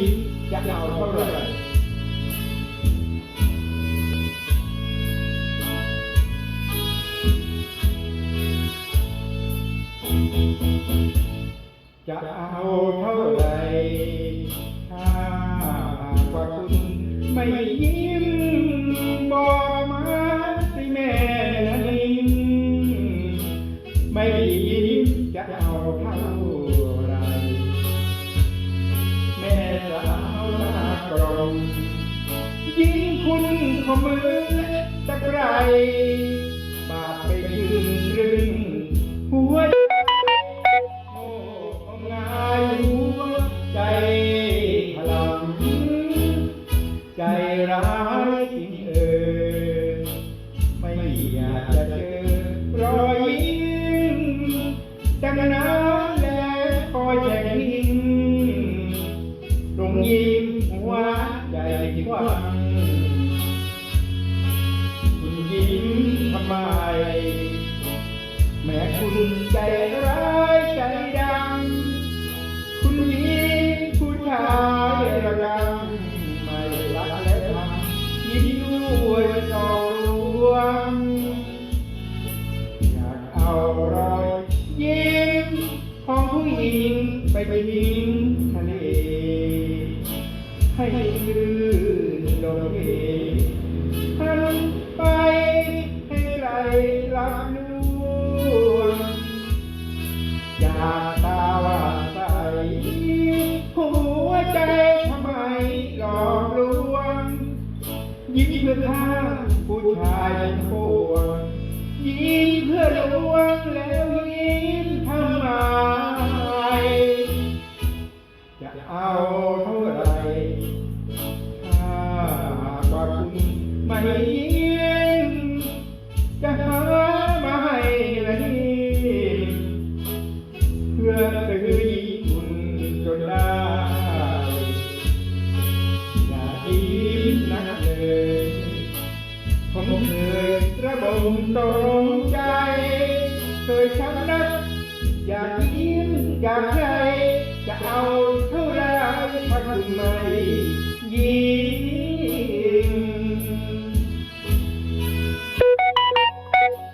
ยิ้มจะเอาเท่าไหร่จะเอาเท่าไหร่ถ้าหากว่าคุณไม่ยิ้มบอกมาสิแม่ไม่ยิ้มจะเอาเท่า มือตะไคร้บาดไปยืนครึ่ง คุณใจร้ายใจดำคุณยิ้มผู้ชายระกำไม่รักและทำยิ้มด้วยตอลวงอยากเอารอยยิ้มของผู้หญิงไปทิ้งทะเลให้ลื่นลงเอง ยิ้มเพื่อข้าผู้ชายทั้งปวงยิ้มเพื่อลวงแล้วยิ้มทำไมจะเอาเท่าไหรถ้าว่าคุณไม่ยิ้ ระบมตรงใจ